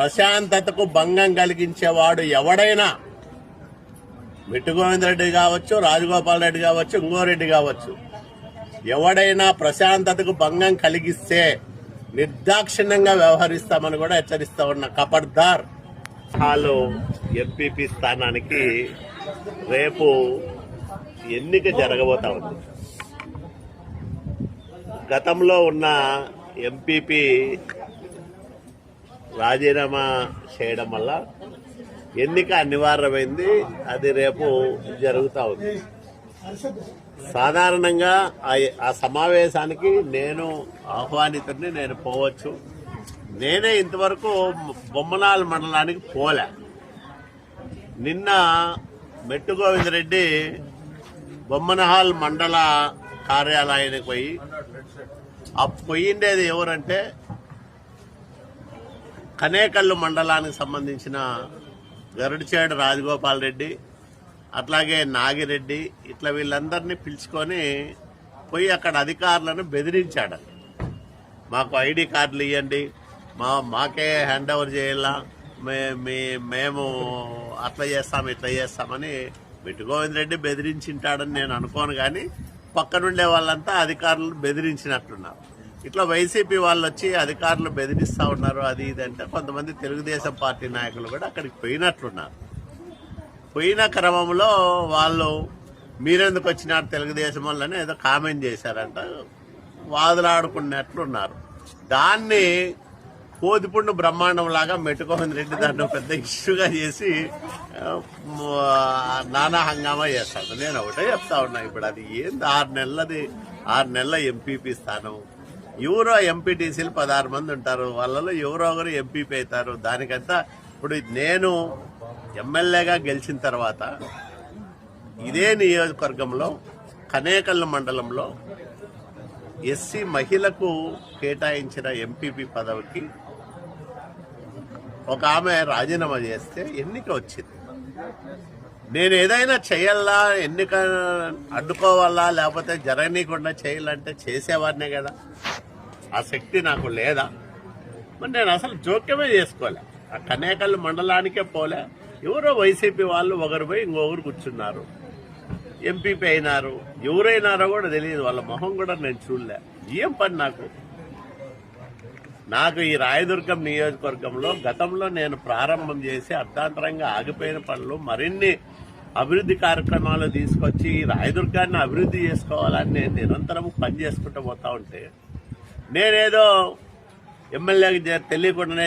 ప్రశాంతతకు భంగం కలిగించేవాడు ఎవడైనా మిట్టు రెడ్డి కావచ్చు రాజగోపాల్ రెడ్డి కావచ్చు ఇంగోరెడ్డి కావచ్చు. ఎవడైనా ప్రశాంతతకు భంగం కలిగిస్తే నిర్దాక్షిణ్యంగా వ్యవహరిస్తామని కూడా హెచ్చరిస్తా ఉన్న కపర్దార్ హాలో ఎంపీపీ స్థానానికి రేపు ఎన్నిక జరగబోతా ఉంది. గతంలో ఉన్న ఎంపీపీ రాజీనామా చేయడం వల్ల ఎన్నిక అనివార్యమైంది. అది రేపు జరుగుతూ ఉంది. సాధారణంగా ఆ- సమావేశానికి నేను ఆహ్వానితుడిని నేను పోవచ్చు. నేనే ఇంతవరకు బొమ్మనాల మండలానికి పోలే. నిన్న మెట్టు గోవిందరెడ్డి బొమ్మనహాల్ మండల కార్యాలయానికి పోయి ఆ పోయిండేది ఎవరంటే కనేకల్లు మండలానికి సంబంధించిన గరుడిచేడు రాజగోపాల్ రెడ్డి అట్లాగే నాగిరెడ్డి ఇట్లా వీళ్ళందరినీ పిలుచుకొని పోయి అక్కడ అధికారులను బెదిరించాడు. మాకు ఐడి కార్డులు ఇవ్వండి మా మాకే హ్యాండ్ ఓవర్ చేయాలా మే మీ మేము అట్లా చేస్తాం ఇట్లా చేస్తామని మిట్టు గోవింద్ రెడ్డి బెదిరించింటాడని నేను అనుకోను కానీ పక్కనుండే వాళ్ళంతా అధికారులు బెదిరించినట్లున్నారు ఇట్లా వైసీపీ వాళ్ళు వచ్చి అధికారులు బెదిరిస్తూ ఉన్నారు అది ఇది అంటే కొంతమంది తెలుగుదేశం పార్టీ నాయకులు కూడా అక్కడికి పోయినట్లున్నారు. పోయిన క్రమంలో వాళ్ళు మీరెందుకు వచ్చినారు తెలుగుదేశం వాళ్ళని ఏదో కామెంట్ చేశారంట వాదులాడుకున్నట్లున్నారు. దాన్ని కోదిపుండు బ్రహ్మాండం లాగా మెట్టుకోని రెడ్డి దాన్ని పెద్ద ఇష్యూగా చేసి నానా హంగామా చేస్తాడు. నేను ఒకటే చెప్తా ఉన్నా ఇప్పుడు అది ఏంది? ఆరు నెలలది ఆరు నెలల ఎంపీపీ స్థానం. ఎవరో ఎంపీటీసీలు పదహారు మంది ఉంటారు. వాళ్ళలో ఎవరో ఒకరు ఎంపీపీ అవుతారు. దానికంతా ఇప్పుడు నేను ఎమ్మెల్యేగా గెలిచిన తర్వాత ఇదే నియోజకవర్గంలో కనేకల్ మండలంలో ఎస్సీ మహిళకు కేటాయించిన ఎంపీపీ పదవికి ఒక ఆమె రాజీనామా చేస్తే ఎన్నిక వచ్చింది. నేను ఏదైనా చేయాలా? ఎన్నిక అడ్డుకోవాలా? లేకపోతే జరగనీయకుండా చేయాలంటే చేసేవాడినే కదా. ఆ శక్తి నాకు లేదా? మరి నేను అసలు జోక్యమే చేసుకోలే. ఆ కనేకల్ మండలానికే పోలే. ఎవరో వైసీపీ వాళ్ళు ఒకరు పోయి ఇంకొకరు కూర్చున్నారు. ఎంపీపీ అయినారు. ఎవరైనారో కూడా తెలియదు. వాళ్ళ మొహం కూడా నేను చూడలే. ఏం పని నాకు? నాకు ఈ రాయదుర్గం నియోజకవర్గంలో గతంలో నేను ప్రారంభం చేసి అర్ధాంతరంగా ఆగిపోయిన పనులు మరిన్ని అభివృద్ధి కార్యక్రమాలు తీసుకొచ్చి ఈ రాయదుర్గాన్ని అభివృద్ధి చేసుకోవాలని నేను నిరంతరం పని చేసుకుంటూ పోతా ఉంటే నేనేదో ఎమ్మెల్యేకి తెలియకుండానే